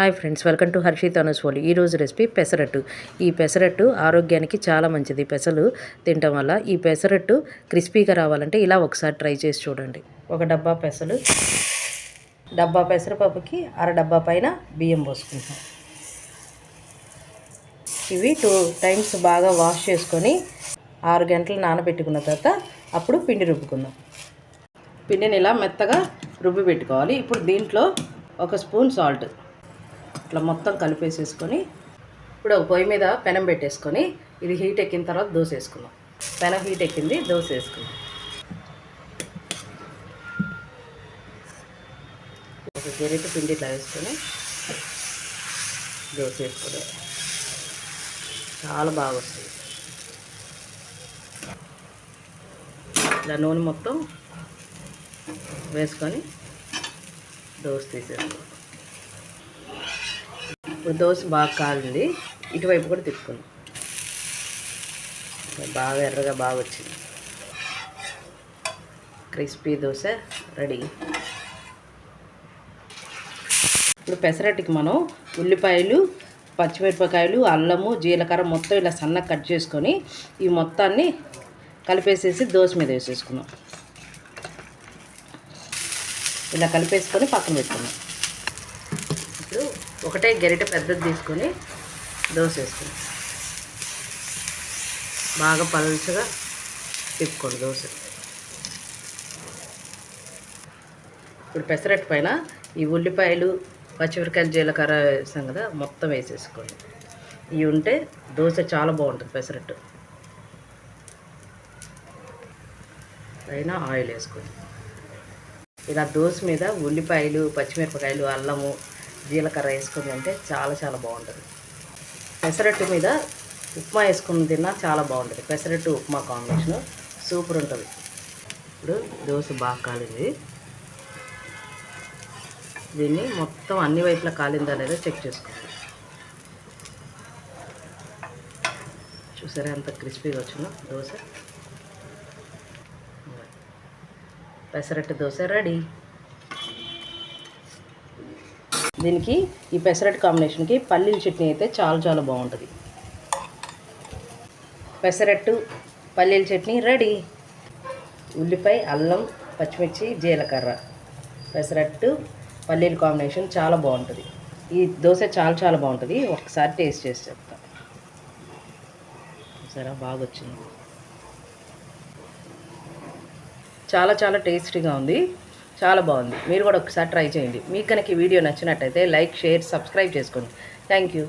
Hi friends welcome to Harshit అనుస్వోలి ఈరోజు recipe pesarattu. ఈ పెసరట్టు ఆరోగ్యానికి చాలా మంచిది. పెసలు తినటం వల్ల ఈ పెసరట్టు క్రిస్పీగా రావాలంటే ఇలా ఒకసారి ట్రై చేసి చూడండి. ఒక డబ్బా పెసలు డబ్బా పెసరపప్పుకి అర డబ్బా పైన బియ్యం పోసుకుంటాం. ఇవి టూ టైమ్స్ బాగా వాష్ చేసుకొని ఆరు గంటలు నానబెట్టుకున్న తర్వాత అప్పుడు పిండి రుబ్బుకుందాం. పిండిని ఇలా మెత్తగా రుబ్బి పెట్టుకోవాలి. ఇప్పుడు దీంట్లో ఒక స్పూన్ సాల్ట్ ఇట్లా మొత్తం కలిపేసేసుకొని ఇప్పుడు ఒక పొయ్యి మీద పెనం పెట్టేసుకొని ఇది హీట్ ఎక్కిన తర్వాత దోశ వేసుకుందాం పెనం హీట్ ఎక్కింది దోశ వేసుకుందాం ఒక గెరిట పిండి ఇట్లా వేసుకొని దోశ వేసుకుని చాలా బాగా వస్తుంది. ఇలా నూనె మొత్తం వేసుకొని దోశ తీసేసుకోవాలి ఇప్పుడు దోశ బాగా కాలింది. ఇటువైపు కూడా తిప్పుకున్నాం బాగా ఎర్రగా బాగా వచ్చింది. Crispy dosa ready. ఇప్పుడు పెసరట్టుకి మనం ఉల్లిపాయలు పచ్చిమిరపకాయలు అల్లము జీలకర్ర మొత్తం ఇలా సన్నగా కట్ చేసుకొని ఈ మొత్తాన్ని కలిపేసేసి దోశ మీద వేసేసుకున్నాం ఇలా కలిపేసుకొని పక్కన పెట్టుకున్నాం ఒకటే గరిట పెద్దది తీసుకొని దోశ వేసుకుని బాగా పలుచగా తిప్పుకోండి దోశ. ఇప్పుడు పెసరట్టు పైన ఈ ఉల్లిపాయలు పచ్చిమిరకాయలు జీలకర్ర వేసాం కదా మొత్తం వేసేసుకోండి. ఇవి ఉంటే దోశ చాలా బాగుంటుంది పెసరట్టు. పైన ఆయిల్ వేసుకోండి. ఇలా దోశ మీద ఉల్లిపాయలు పచ్చిమిరపకాయలు అల్లము జీలకర్ర వేసుకుని తింటే చాలా చాలా బాగుంటుంది. పెసరట్టు మీద ఉప్మా వేసుకుని తిన్నా చాలా బాగుంటుంది. పెసరట్టు ఉప్మా కాంబినేషను సూపర్ ఉంటుంది. ఇప్పుడు దోశ బాగా కాలింది. దీన్ని మొత్తం అన్ని వైపులా కాలిందా లేదా చెక్ చేసుకోండి. చూసారా ఎంత క్రిస్పీగా వచ్చిందో దోశ? పెసరట్టు దోశ రెడీ. దీనికి ఈ పెసరట్టు కాంబినేషన్కి పల్లీల చట్నీ అయితే చాలా చాలా బాగుంటుంది. పెసరట్టు పల్లీల చట్నీ రెడీ. ఉల్లిపాయ అల్లం పచ్చిమిర్చి జీలకర్ర. పెసరట్టు పల్లీల కాంబినేషన్ చాలా బాగుంటుంది. ఈ దోశ చాలా చాలా బాగుంటుంది. ఒకసారి టేస్ట్ చేసి చెప్తా. సరే బాగా వచ్చింది చాలా చాలా టేస్టీగా ఉంది. చాలా బాగుంది. మీరు కూడా ఒకసారి ట్రై చేయండి. మీకు కనుక ఈ వీడియో నచ్చినట్టయితే లైక్ షేర్ సబ్స్క్రైబ్ చేసుకోండి. Thank you